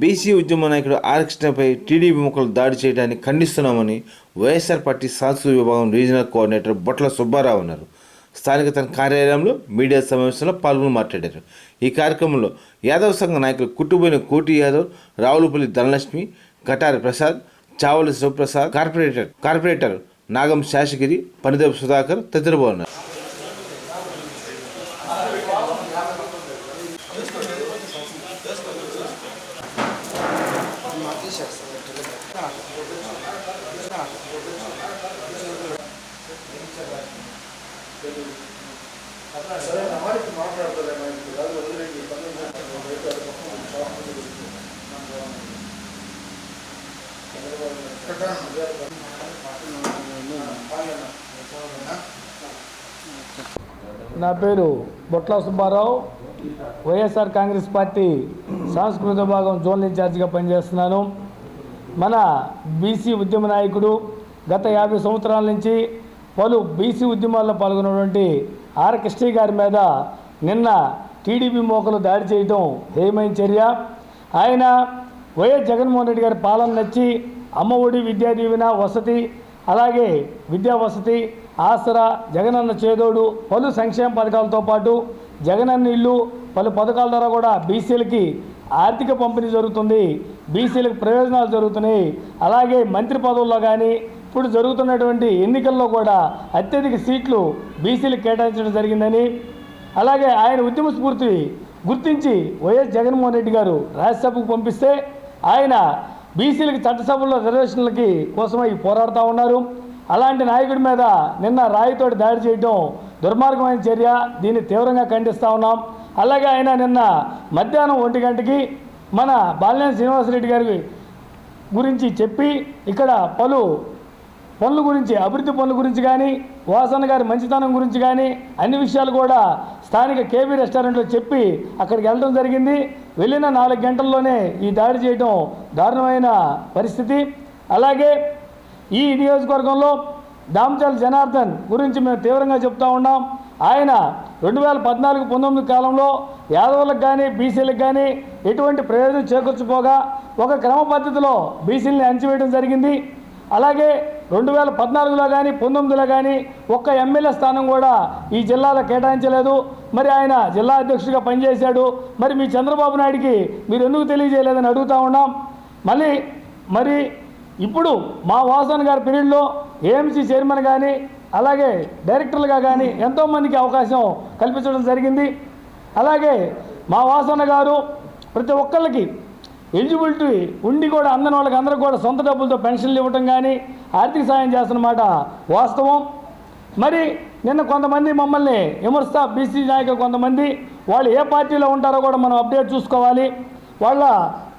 BC ఉద్యమ నాయకుడు are TDP ముఖలు దాడి చేయడాన్ని ఖండిస్తున్నామని వైఎస్ఆర్ పార్టీ సాంస్కృతిక విభాగం రీజనల్ కోఆర్డినేటర్ బొట్ల సుబ్బారావు అన్నారు. స్థానిక తన కార్యాలయంలో మీడియా సమావేశంలో పాల్గొని మాట్లాడారు. ఈ కార్యక్రమంలో యాదవ్ సంఘ నాయకులు కుట్టుబోయిన కోటి యాదవ్ రావులపల్లి ధనలక్ష్మి కటారి ప్రసాద్ చావలి శివప్రసాద్ కార్పొరేటర్ కార్పొరేటర్ నాగం శాషగిరి పనిదేవ్ సుధాకర్ తదితరులు ఉన్నారు. నా పేరు Botla Subbarao YSR Congress party సాంస్కృతిక విభాగం జోనల్ ఇన్ఛార్జిగా పనిచేస్తున్నాను. మన బీసీ ఉద్యమ నాయకుడు గత యాభై సంవత్సరాల నుంచి పలు బీసీ ఉద్యమాల్లో పాల్గొన్నటువంటి ఆర్ కృష్ణ గారి మీద నిన్న టీడీపీ మోకలు దాడి చేయడం హేమైన చర్య. ఆయన వైఎస్ జగన్మోహన్ రెడ్డి గారి పాలన నచ్చి అమ్మ ఒడి విద్యా దీవెన వసతి అలాగే విద్యా వసతి ఆసరా జగనన్న చేదోడు పలు సంక్షేమ పథకాలతో పాటు జగనన్న ఇల్లు పలు పథకాల ద్వారా కూడా బీసీలకి ఆర్థిక పంపిణీ జరుగుతుంది. బీసీలకు ప్రయోజనాలు జరుగుతున్నాయి. అలాగే మంత్రి పదవుల్లో కానీ ఇప్పుడు జరుగుతున్నటువంటి ఎన్నికల్లో కూడా అత్యధిక సీట్లు బీసీలకు కేటాయించడం జరిగిందని అలాగే ఆయన ఉద్యమ స్ఫూర్తి గుర్తించి వైఎస్ జగన్మోహన్ రెడ్డి గారు రాజ్యసభకు పంపిస్తే ఆయన బీసీలకి చట్టసభల్లో రిజర్వేషన్లకి కోసమై పోరాడుతూ ఉన్నారు. అలాంటి నాయకుడి మీద నిన్న రాయితోటి దాడి చేయడం దుర్మార్గమైన చర్య. దీన్ని తీవ్రంగా ఖండిస్తూ ఉన్నాం. అలాగే ఆయన నిన్న మధ్యాహ్నం ఒంటి గంటకి మన బాలినేని శ్రీనివాసరెడ్డి గారి గురించి చెప్పి ఇక్కడ పలు పనుల గురించి అభివృద్ధి పనుల గురించి కానీ వాసన్న గారి మంచితనం గురించి కానీ అన్ని విషయాలు కూడా స్థానిక కేబీ రెస్టారెంట్లో చెప్పి అక్కడికి వెళ్ళడం జరిగింది. వెళ్ళిన నాలుగు గంటల్లోనే ఈ దాడి చేయడం దారుణమైన పరిస్థితి. అలాగే ఈ నియోజకవర్గంలో దామచల్ జనార్దన్ గురించి మేము తీవ్రంగా చెప్తా ఉన్నాం. ఆయన రెండు వేల పద్నాలుగు పంతొమ్మిది కాలంలో యాదవులకు కానీ బీసీలకు కానీ ఎటువంటి ప్రయోజనం చేకూర్చుకోగా ఒక క్రమ పద్ధతిలో బీసీలని అణచివేయడం జరిగింది. అలాగే రెండు వేల పద్నాలుగులో కానీ పంతొమ్మిదిలో కానీ ఒక్క ఎమ్మెల్యే స్థానం కూడా ఈ జిల్లాలో కేటాయించలేదు. మరి ఆయన జిల్లా అధ్యక్షుడిగా పనిచేశాడు. మరి మీ చంద్రబాబు నాయుడికి మీరు ఎందుకు తెలియజేయలేదని అడుగుతా ఉన్నాం. మళ్ళీ మరి ఇప్పుడు మా వాసన్ గారి పీరియడ్లో ఏఎంసీ చైర్మన్ కానీ అలాగే డైరెక్టర్లుగా కానీ ఎంతోమందికి అవకాశం కల్పించడం జరిగింది. అలాగే మా వాసన్న గారు ప్రతి ఒక్కళ్ళకి ఎలిజిబిలిటీ ఉండి కూడా అందని వాళ్ళకి అందరూ కూడా సొంత డబ్బులతో పెన్షన్లు ఇవ్వటం కానీ ఆర్థిక సాయం చేస్తున్నమాట వాస్తవం. మరి నిన్న కొంతమంది మమ్మల్ని విమర్శ బీసీ నాయకులు కొంతమంది వాళ్ళు ఏ పార్టీలో ఉంటారో కూడా మనం అప్డేట్ చూసుకోవాలి. వాళ్ళ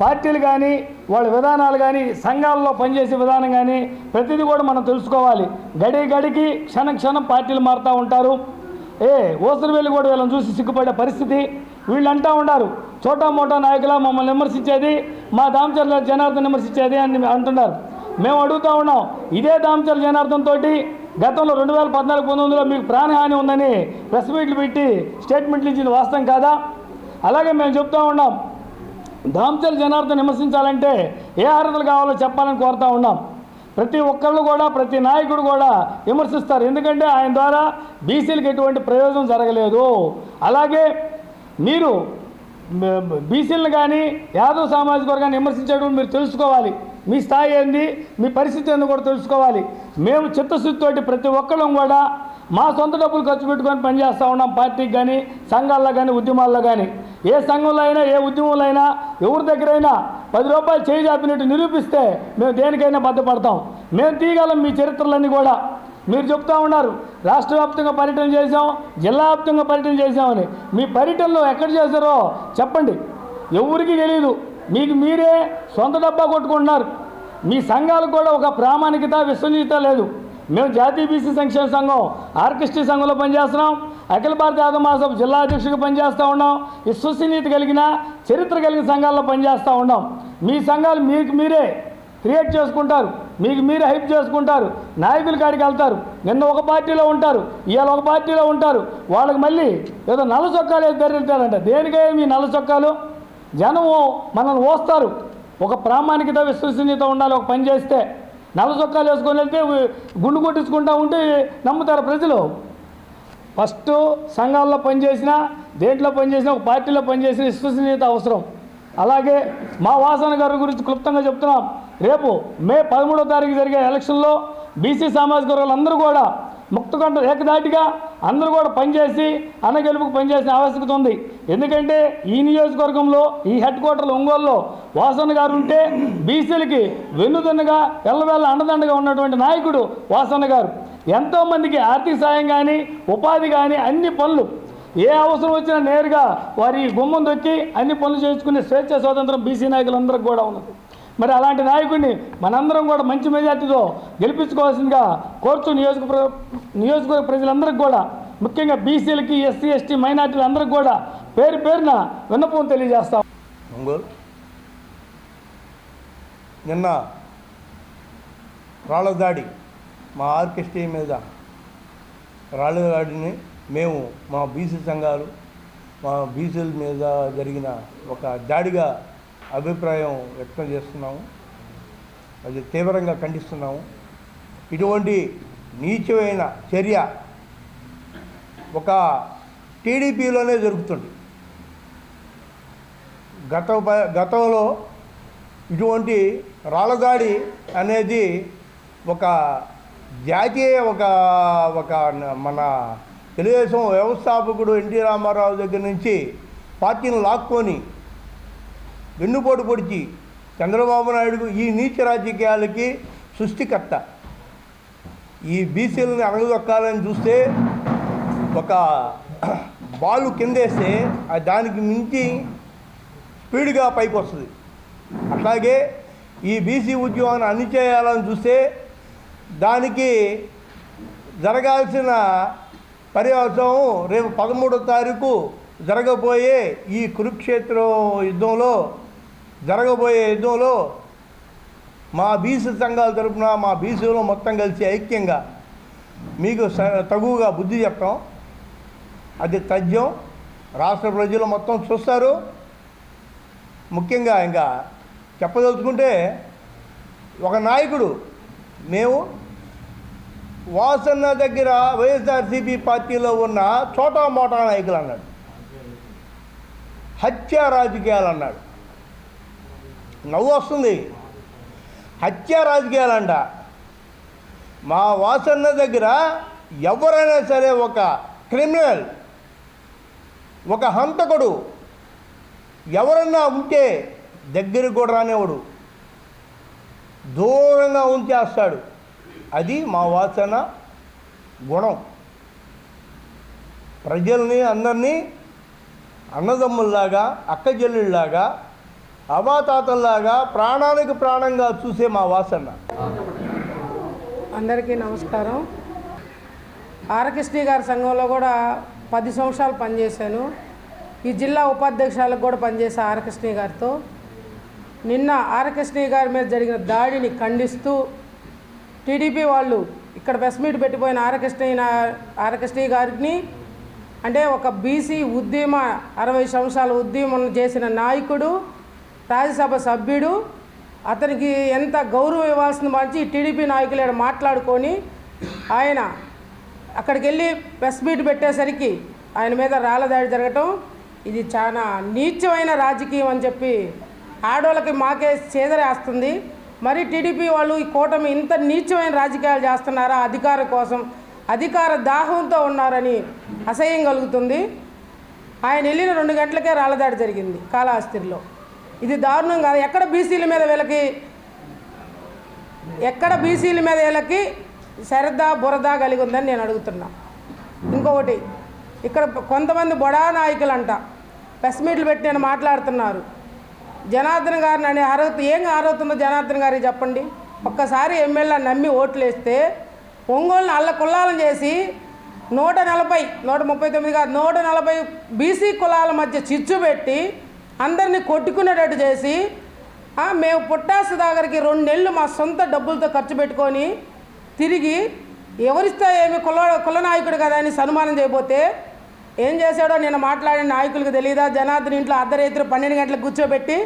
పార్టీలు కానీ వాళ్ళ విధానాలు కానీ సంఘాల్లో పనిచేసే విధానం కానీ ప్రతిదీ కూడా మనం తెలుసుకోవాలి. గడి గడికి క్షణం క్షణం పార్టీలు మారుతూ ఉంటారు. ఏ ఓసరు వెళ్ళి కూడా వీళ్ళని చూసి సిగ్గుపడే పరిస్థితి. వీళ్ళు అంటూ ఉన్నారు చోటా మోటా నాయకుల మమ్మల్ని విమర్శించేది మా దామచర్ల జనార్దన్ విమర్శించేది అని అంటున్నారు. మేము అడుగుతూ ఉన్నాం ఇదే దామచర్ల జనార్దన్ తోటి గతంలో రెండు వేల పద్నాలుగు పంతొమ్మిదిలో మీకు ప్రాణహాని ఉందని ప్రెస్ మీట్లు పెట్టి స్టేట్మెంట్లు ఇచ్చింది వాస్తవం కాదా? అలాగే మేము చెప్తూ ఉన్నాం దామచల్ జనార్దన్ విమర్శించాలంటే ఏ అర్హతలు కావాలో చెప్పాలని కోరుతా ఉన్నాం. ప్రతి ఒక్కళ్ళు కూడా ప్రతి నాయకుడు కూడా విమర్శిస్తారు. ఎందుకంటే ఆయన ద్వారా బీసీలకు ఎటువంటి ప్రయోజనం జరగలేదు. అలాగే మీరు బీసీలను కానీ యాదవ్ సామాజిక వర్గాన్ని విమర్శించేటప్పుడు మీరు తెలుసుకోవాలి. మీ స్థాయి ఏంది? మీ పరిస్థితి ఏందో కూడా తెలుసుకోవాలి. మేము చిత్తశుద్ధితోటి ప్రతి ఒక్కళ్ళం కూడా మా సొంత డబ్బులు ఖర్చు పెట్టుకొని పనిచేస్తూ ఉన్నాం. పార్టీకి కానీ సంఘాల్లో కానీ ఉద్యమాల్లో కానీ. ఏ సంఘంలో అయినా ఏ ఉద్యమంలో అయినా ఎవరి దగ్గరైనా పది రూపాయలు చేయి చాపినట్టు నిరూపిస్తే మేము దేనికైనా బద్దపడతాం మేము తీయగలం మీ చరిత్రలన్నీ కూడా. మీరు చెప్తా ఉన్నారు రాష్ట్ర వ్యాప్తంగా పర్యటన చేశాం జిల్లా వ్యాప్తంగా పర్యటన చేశామని. మీ పర్యటనలో ఎక్కడ చేశారో చెప్పండి. ఎవరికి తెలియదు మీకు మీరే సొంత డబ్బా కొట్టుకుంటున్నారు. మీ సంఘాలకు కూడా ఒక ప్రామాణికత విశ్వనీయత లేదు. మేము జాతీయ బీసీ సంక్షేమ సంఘం ఆర్కెస్ట్రీ సంఘంలో పనిచేస్తున్నాం. అఖిల భారత యాదవ మహాసభ జిల్లా అధ్యక్షుడిగా పనిచేస్తూ ఉన్నాం. విశ్వసనీయత కలిగిన చరిత్ర కలిగిన సంఘాల్లో పనిచేస్తూ ఉన్నాం. మీ సంఘాలు మీకు మీరే క్రియేట్ చేసుకుంటారు. మీకు మీరు హైప్ చేసుకుంటారు. నాయకుల కాడికి వెళ్తారు. నిన్న ఒక పార్టీలో ఉంటారు. ఇవాళ ఒక పార్టీలో ఉంటారు. వాళ్ళకి మళ్ళీ ఏదో నల్ల చొక్కాలు ఏదో ధరిస్తారంట దేనికై మీ నల్ల చొక్కాలు? జనం మనల్ని ఓస్తారు. ఒక ప్రామాణికత విశ్వసనీయత ఉండాలి ఒక పని చేస్తే. నల్ల చొక్కాలు వేసుకొని వెళ్తే గుండు కొట్టించుకుంటూ ఉంటే నమ్ముతారు ప్రజలు. ఫస్ట్ సంఘాల్లో పనిచేసిన దేంట్లో పనిచేసినా ఒక పార్టీలో పనిచేసిన విశ్వసనీయత అవసరం. అలాగే మా వాసన గారి గురించి క్లుప్తంగా చెప్తున్నాం. రేపు మే పదమూడో తారీఖు జరిగే ఎలక్షన్లో బీసీ సామాజిక వర్గాలందరూ కూడా ముక్తకంఠ ఏకదాటిగా అందరూ కూడా పనిచేసి అన్నగెలుపుకు పనిచేసిన ఆవశ్యకత ఉంది. ఎందుకంటే ఈ నియోజకవర్గంలో ఈ హెడ్ క్వార్టర్లో ఒంగోలులో వాసన్న గారు ఉంటే బీసీలకి వెన్నుదన్నుగా ఎల్లవేళ అండదండగా ఉన్నటువంటి నాయకుడు వాసన్న గారు. ఎంతోమందికి ఆర్థిక సాయం కానీ ఉపాధి కానీ అన్ని పనులు. ఏ అవసరం వచ్చినా నేరుగా వారి గుమ్మం దొక్కి అన్ని పనులు చేసుకునే స్వేచ్ఛ స్వాతంత్రం బీసీ నాయకులందరికీ కూడా ఉన్నది. మరి అలాంటి నాయకుడిని మనందరం కూడా మంచి మెజార్టీతో గెలిపించుకోవాల్సిందిగా కోర్చు నియోజక నియోజకవర్గ ప్రజలందరికీ కూడా ముఖ్యంగా బీసీలకి ఎస్సీ ఎస్టీ మైనార్టీలందరికీ కూడా పేరు పేరున విన్నపం తెలియజేస్తాం నిన్న రాళ్ళ దాడి మా ఆర్కెస్ట్రీ మీద రాళ్ళగాడిని మేము మా బీసీ సంఘాలు మా బీసీల మీద జరిగిన ఒక దాడిగా అభిప్రాయం వ్యక్తం చేస్తున్నాము. అది తీవ్రంగా ఖండిస్తున్నాము. ఇటువంటి నీచమైన చర్య ఒక టీడీపీలోనే జరుగుతుంది. గత గతంలో ఇటువంటి రాళ్ళగాడి అనేది ఒక జాతీయ ఒక ఒక మన తెలుగుదేశం వ్యవస్థాపకుడు ఎన్టీ రామారావు దగ్గర నుంచి పార్టీని లాక్కొని వెన్నుపోటు పొడిచి చంద్రబాబు నాయుడు ఈ నీచ రాజకీయాలకి సృష్టికర్త. ఈ బీసీలని అణగదొక్కాలని చూస్తే ఒక బాలు కిందేస్తే దానికి మించి స్పీడ్గా పైకి వస్తుంది అట్లాగే ఈ బీసీ ఉద్యోగాన్ని అన్ని చేయాలని చూస్తే దానికి జరగాల్సిన పర్యవసరం రేపు పదమూడో తారీఖు జరగబోయే ఈ కురుక్షేత్రం యుద్ధంలో జరగబోయే యుద్ధంలో మా బీసీ సంఘాల తరఫున మా బీసీలో మొత్తం కలిసి ఐక్యంగా మీకు స- తగువగా బుద్ధి చెప్తాం అది తథ్యం. రాష్ట్ర ప్రజలు మొత్తం చూస్తారు. ముఖ్యంగా ఇంకా చెప్పదలుచుకుంటే ఒక నాయకుడు మేము వాసన్న దగ్గర వైఎస్ఆర్సీపీ పార్టీలో ఉన్న చోటా మోటా నాయకులు అన్నాడు. హత్య రాజకీయాలు అన్నాడు. నవ్వు వస్తుంది. హత్య రాజకీయాలంట. మా వాసన్న దగ్గర ఎవరైనా సరే ఒక క్రిమినల్ ఒక హంతకుడు ఎవరన్నా ఉంటే దగ్గరికి కూడా రానివాడు దూరంగా ఉంచేస్తాడు. అది మా వాసన గుణం. ప్రజల్ని అందరినీ అన్నదమ్ముల్లాగా అక్క చెల్లెళ్ళలాగా అవాతాతల్లాగా ప్రాణానికి ప్రాణంగా చూసే మా వాసన. అందరికీ నమస్కారం. ఆరకృష్ణి గారి సంఘంలో కూడా పది సంవత్సరాలు పనిచేశాను. ఈ జిల్లా ఉపాధ్యక్షులకు కూడా పనిచేసే ఆరకృష్ణి గారితో. నిన్న ఆరకృష్ణి గారి మీద జరిగిన దాడిని ఖండిస్తూ టీడీపీ వాళ్ళు ఇక్కడ ప్రెస్ మీట్ పెట్టిపోయిన ఆరకృష్ణ ఆర్కెస్ట్రీ గారిని అంటే ఒక బీసీ ఉద్యమ అరవై సంవత్సరాల ఉద్యమం చేసిన నాయకుడు రాజ్యసభ సభ్యుడు అతనికి ఎంత గౌరవం ఇవ్వాల్సిన మంచి టీడీపీ నాయకులు ఈడ మాట్లాడుకొని ఆయన అక్కడికి వెళ్ళి ప్రెస్ మీట్ పెట్టేసరికి ఆయన మీద రాళ్ళ దాడి జరగటం ఇది చాలా నీచమైన రాజకీయం అని చెప్పి ఆడవాళ్ళకి మాకే చేదరేస్తుంది. మరి టీడీపీ వాళ్ళు ఈ కూటమి ఇంత నీచమైన రాజకీయాలు చేస్తున్నారా? అధికారం కోసం అధికార దాహంతో ఉన్నారని అసహ్యం కలుగుతుంది. ఆయన వెళ్ళిన రెండు గంటలకే రాళ్ళదాడి జరిగింది కాళహస్తిలో. ఇది దారుణం కాదు. ఎక్కడ బీసీల మీద వీళ్ళకి ఎక్కడ బీసీల మీద వీళ్ళకి శ్రద్ధ బురద కలిగి ఉందని నేను అడుగుతున్నా. ఇంకొకటి ఇక్కడ కొంతమంది బొడా నాయకులు అంట ప్రెస్ మీట్లు పెట్టి నేను మాట్లాడుతున్నారు. జనార్దన్ గారిని అనే అర్హత ఏం అర్హత ఉందో జనార్దన్ గారికి చెప్పండి? ఒక్కసారి ఎమ్మెల్యే నమ్మి ఓట్లు వేస్తే ఒంగోలుని అల్ల కుల్లాలం చేసి నూట నలభై నూట ముప్పై తొమ్మిది కాదు నూట నలభై బీసీ కులాల మధ్య చిచ్చు పెట్టి అందరినీ కొట్టుకునేటట్టు చేసి మేము పుట్టాసు దగ్గరికి రెండు నెలలు మా సొంత డబ్బులతో ఖర్చు పెట్టుకొని తిరిగి ఎవరిస్తే ఏమి కుల కుల నాయకుడు కదా అని సన్మానం చేయబోతే ఏం చేశాడో నేను మాట్లాడిన నాయకులకు తెలియదా జనార్దన్ ఇంట్లో అర్ధరాత్రి పన్నెండు గంటలకు కూర్చోబెట్టి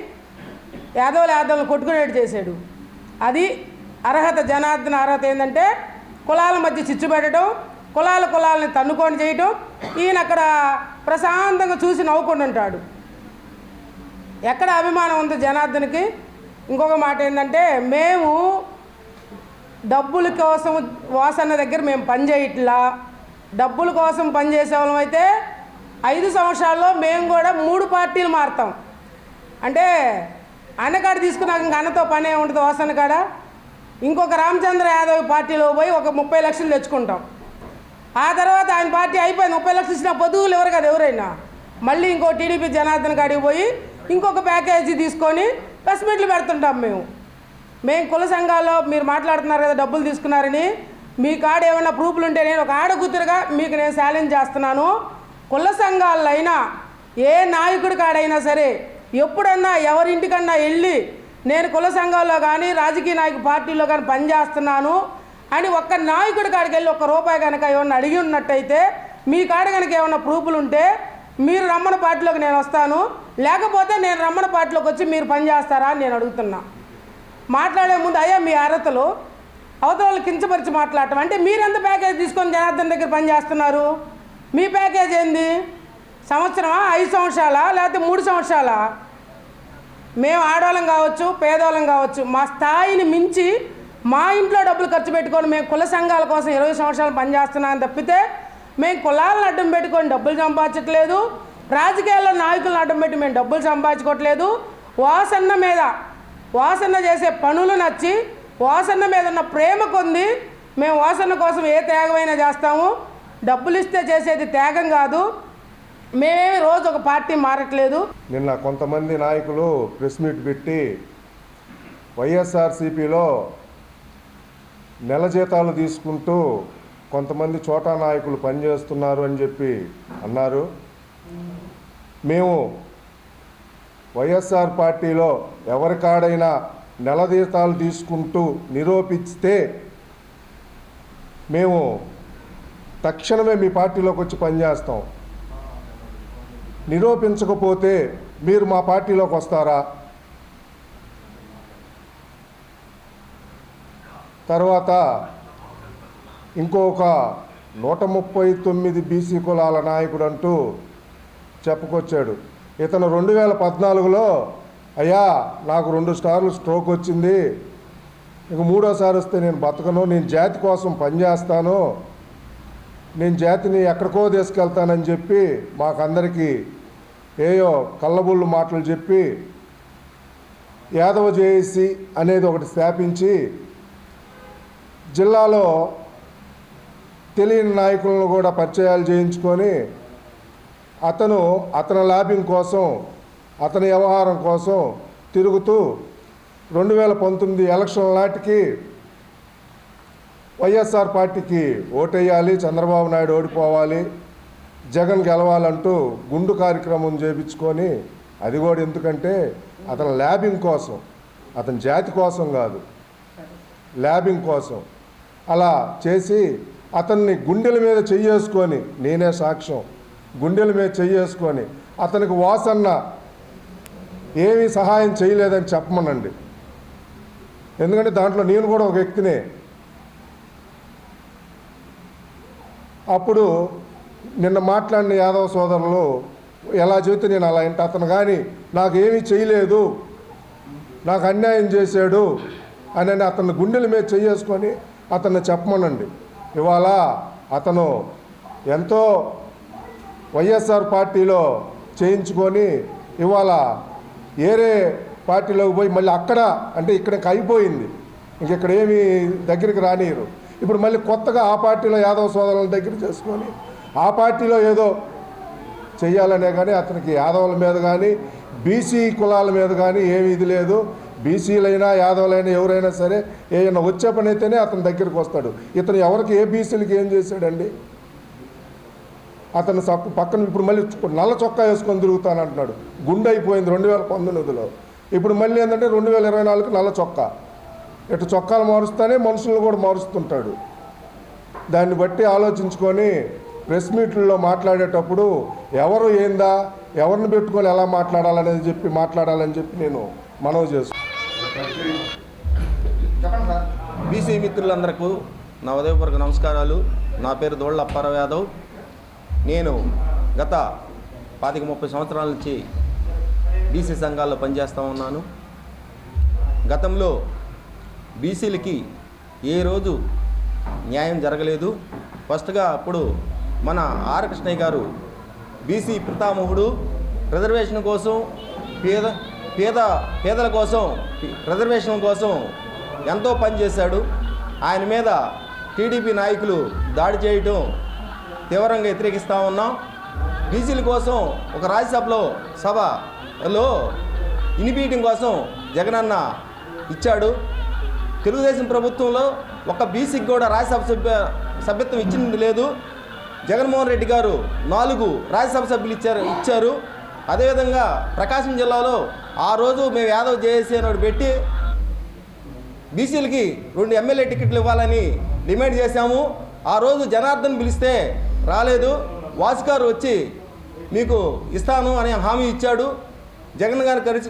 యాదవులు యాదవులు కొట్టుకునేట్టు చేశాడు. అది అర్హత జనార్దన అర్హత ఏంటంటే కులాల మధ్య చిచ్చు పెట్టడం కులాల కులాలని తన్నుకొని చేయటం ఈయన అక్కడ ప్రశాంతంగా చూసి నవ్వుకొని ఉంటాడు. ఎక్కడ అభిమానం ఉంది జనార్దన్కి? ఇంకొక మాట ఏంటంటే మేము డబ్బుల కోసం వాసన్న దగ్గర మేము పనిచేయట్లా డబ్బుల కోసం పనిచేసే వాళ్ళం అయితే ఐదు సంవత్సరాల్లో మేము కూడా మూడు పార్టీలు మారుతాం. అంటే అన్నకాడ తీసుకున్నాక ఇంక అన్నతో పని ఉంటుంది వాసన్న కాడ. ఇంకొక రామచంద్ర యాదవ్ పార్టీలో పోయి ఒక ముప్పై లక్షలు తెచ్చుకుంటాం. ఆ తర్వాత ఆయన పార్టీ అయిపోయింది. ముప్పై లక్షలు ఇచ్చిన పొదుగులు ఎవరు కదా ఎవరైనా. మళ్ళీ ఇంకో టీడీపీ జనార్దన్ కాడికి పోయి ఇంకొక ప్యాకేజీ తీసుకొని ప్రెస్ మీట్లు పెడుతుంటాం మేము. మేము కుల సంఘాల్లో మీరు మాట్లాడుతున్నారు కదా డబ్బులు తీసుకున్నారని మీ కాడ ఏమైనా ప్రూఫ్లు ఉంటే నేను ఒక ఆడకూతురుగా మీకు నేను ఛాలెంజ్ చేస్తున్నాను. కుల సంఘాల్లో అయినా ఏ నాయకుడి కాడైనా సరే ఎప్పుడన్నా ఎవరింటికన్నా వెళ్ళి నేను కుల సంఘాల్లో కానీ రాజకీయ నాయక పార్టీలో కానీ పనిచేస్తున్నాను అని ఒక్క నాయకుడి కాడికి వెళ్ళి ఒక్క రూపాయి కనుక ఏమన్నా అడిగి ఉన్నట్టయితే మీ కాడ కనుక ఏమన్నా ప్రూఫ్లు ఉంటే మీరు రమ్మన పార్టీలోకి నేను వస్తాను. లేకపోతే నేను రమ్మన పార్టీలోకి వచ్చి మీరు పనిచేస్తారా అని నేను అడుగుతున్నా. మాట్లాడే ముందు అయ్యా మీ అర్హతలు అవతల కించపరిచి మాట్లాడటం. అంటే మీరు ఎంత ప్యాకేజ్ తీసుకొని జనార్దన్ దగ్గర పనిచేస్తున్నారు మీ ప్యాకేజ్ ఏంది? సంవత్సరమా? ఐదు సంవత్సరాలా? లేకపోతే మూడు సంవత్సరాలా? మేము ఆడవాళ్ళం కావచ్చు పేదవాళ్ళం కావచ్చు మా స్థాయిని మించి మా ఇంట్లో డబ్బులు ఖర్చు పెట్టుకొని మేము కుల సంఘాల కోసం ఇరవై సంవత్సరాలు పనిచేస్తున్నామని తప్పితే మేము కులాలను అడ్డం పెట్టుకొని డబ్బులు సంపాదించట్లేదు. రాజకీయాల్లో నాయకులను అడ్డం పెట్టి మేము డబ్బులు సంపాదించుకోవట్లేదు. వాసన్న మీద వాసన్న చేసే పనులు నచ్చి ఓసన్న మీద ఉన్న ప్రేమ కొంది. మేము ఓసన్న కోసం ఏ త్యాగమైనా చేస్తాము. డబ్బులు ఇస్తే చేసేది త్యాగం కాదు. మేమేమి రోజు ఒక పార్టీ మారట్లేదు. నిన్న కొంతమంది నాయకులు ప్రెస్ మీట్ పెట్టి వైఎస్ఆర్సీపీలో నెల జీతాలు తీసుకుంటూ కొంతమంది చోటా నాయకులు పనిచేస్తున్నారు అని చెప్పి అన్నారు. మేము వైఎస్ఆర్ పార్టీలో ఎవరికాడైనా నెల జీతాలు తీసుకుంటూ నిరూపిస్తే మేము తక్షణమే మీ పార్టీలోకి వచ్చి పనిచేస్తాం. నిరూపించకపోతే మీరు మా పార్టీలోకి వస్తారా? తర్వాత ఇంకొక నూట ముప్పై తొమ్మిది బీసీ కులాల నాయకుడు అంటూ చెప్పుకొచ్చాడు. ఇతను రెండు వేల పద్నాలుగులో అయ్యా నాకు రెండు స్టార్లు స్ట్రోక్ వచ్చింది. ఇక మూడోసారి వస్తే నేను బతకను నేను జాతి కోసం పనిచేస్తాను నేను జాతిని ఎక్కడికో తీసుకెళ్తానని చెప్పి మాకందరికీ ఏయో కళ్ళబుళ్ళు మాటలు చెప్పి యాదవ జేఏసీ అనేది ఒకటి స్థాపించి జిల్లాలో తెలియని నాయకులను కూడా పరిచయాలు చేయించుకొని అతను అతని లాభ్యం కోసం అతని వ్యవహారం కోసం తిరుగుతూ రెండు వేల పంతొమ్మిది ఎలక్షన్ నాటికి వైఎస్ఆర్ పార్టీకి ఓటేయాలి చంద్రబాబు నాయుడు ఓడిపోవాలి జగన్ గెలవాలంటూ గుండు కార్యక్రమం చేపించుకొని అది కూడా ఎందుకంటే అతని ల్యాబింగ్ కోసం అతని జాతి కోసం కాదు ల్యాబింగ్ కోసం. అలా చేసి అతన్ని గుండెల మీద చెయ్యేసుకొని నేనే సాక్ష్యం గుండెల మీద చెయ్యేసుకొని అతనికి వాసన్న ఏమీ సహాయం చేయలేదని చెప్పమనండి. ఎందుకంటే దాంట్లో నేను కూడా ఒక వ్యక్తినే. అప్పుడు నిన్న మాట్లాడిన యాదవ సోదరులు ఎలా చెబితే నేను అలా ఇంట అతను కానీ నాకు చేయలేదు నాకు అన్యాయం చేశాడు అని అతను గుండెల మీద చేసుకొని అతన్ని చెప్పమనండి. ఇవాళ అతను ఎంతో వైఎస్ఆర్ పార్టీలో చేయించుకొని ఇవాళ ఏరే పార్టీలోకి పోయి మళ్ళీ అక్కడ అంటే ఇక్కడ అయిపోయింది ఇంక ఇక్కడ ఏమీ దగ్గరికి రానియరు ఇప్పుడు మళ్ళీ కొత్తగా ఆ పార్టీలో యాదవ సోదరుల దగ్గర చేసుకొని ఆ పార్టీలో ఏదో చెయ్యాలనే కానీ అతనికి యాదవుల మీద కానీ బీసీ కులాల మీద కానీ ఏమీ ఇది లేదు. బీసీలైనా యాదవులైనా ఎవరైనా సరే ఏమైనా వచ్చే పని అయితేనే అతని దగ్గరికి వస్తాడు. ఇతను ఎవరికి ఏ బీసీలకి ఏం చేశాడండి? అతను సక్- పక్కన ఇప్పుడు మళ్ళీ నల్ల చొక్కా వేసుకొని తిరుగుతాను అంటున్నాడు. గుండె అయిపోయింది రెండు వేల పంతొమ్మిదిలో. ఇప్పుడు మళ్ళీ ఏంటంటే రెండు వేల ఇరవై నాలుగు నల్ల చొక్కా. ఇటు చొక్కాలు మారుస్తానే మనుషులను కూడా మారుస్తుంటాడు. దాన్ని బట్టి ఆలోచించుకొని ప్రెస్ మీట్లలో మాట్లాడేటప్పుడు ఎవరు ఏందా ఎవరిని పెట్టుకొని ఎలా మాట్లాడాలనేది చెప్పి మాట్లాడాలని చెప్పి నేను మనవి చేస్తున్నాను బీసీ మిత్రులందరకు నా ఉదయపూర్వక నమస్కారాలు. నా పేరు దోళ్ళ అప్పారావు యాదవ్. నేను గత పాతిక ముప్పై సంవత్సరాల నుంచి బీసీ సంఘాల్లో పనిచేస్తూ ఉన్నాను. గతంలో బీసీలకి ఏ రోజు న్యాయం జరగలేదు. ఫస్ట్గా అప్పుడు మన ఆర్ కృష్ణయ్య గారు బీసీ పితామహుడు రిజర్వేషన్ కోసం పేద పేద పేదల కోసం రిజర్వేషన్ కోసం ఎంతో పనిచేశాడు ఆయన మీద టీడీపీ నాయకులు దాడి చేయటం తీవ్రంగా వ్యతిరేకిస్తూ ఉన్నాం. బీసీల కోసం ఒక రాజ్యసభలో సభలో ఇనిపీయటం కోసం జగనన్న ఇచ్చాడు. తెలుగుదేశం ప్రభుత్వంలో ఒక బీసీకి కూడా రాజ్యసభ సభ్య సభ్యత్వం ఇచ్చింది లేదు. జగన్మోహన్ రెడ్డి గారు నాలుగు రాజ్యసభ సభ్యులు ఇచ్చారు ఇచ్చారు. అదేవిధంగా ప్రకాశం జిల్లాలో ఆ రోజు మేము యాదవ్ జేఏసీ అని పెట్టి బీసీలకి రెండు ఎమ్మెల్యే టికెట్లు ఇవ్వాలని డిమాండ్ చేశాము. ఆ రోజు జనార్దన్ పిలిస్తే రాలేదు. వాసు గారు వచ్చి మీకు ఇస్తాను అనే హామీ ఇచ్చాడు. జగన్ గారు కలిసి కలిసి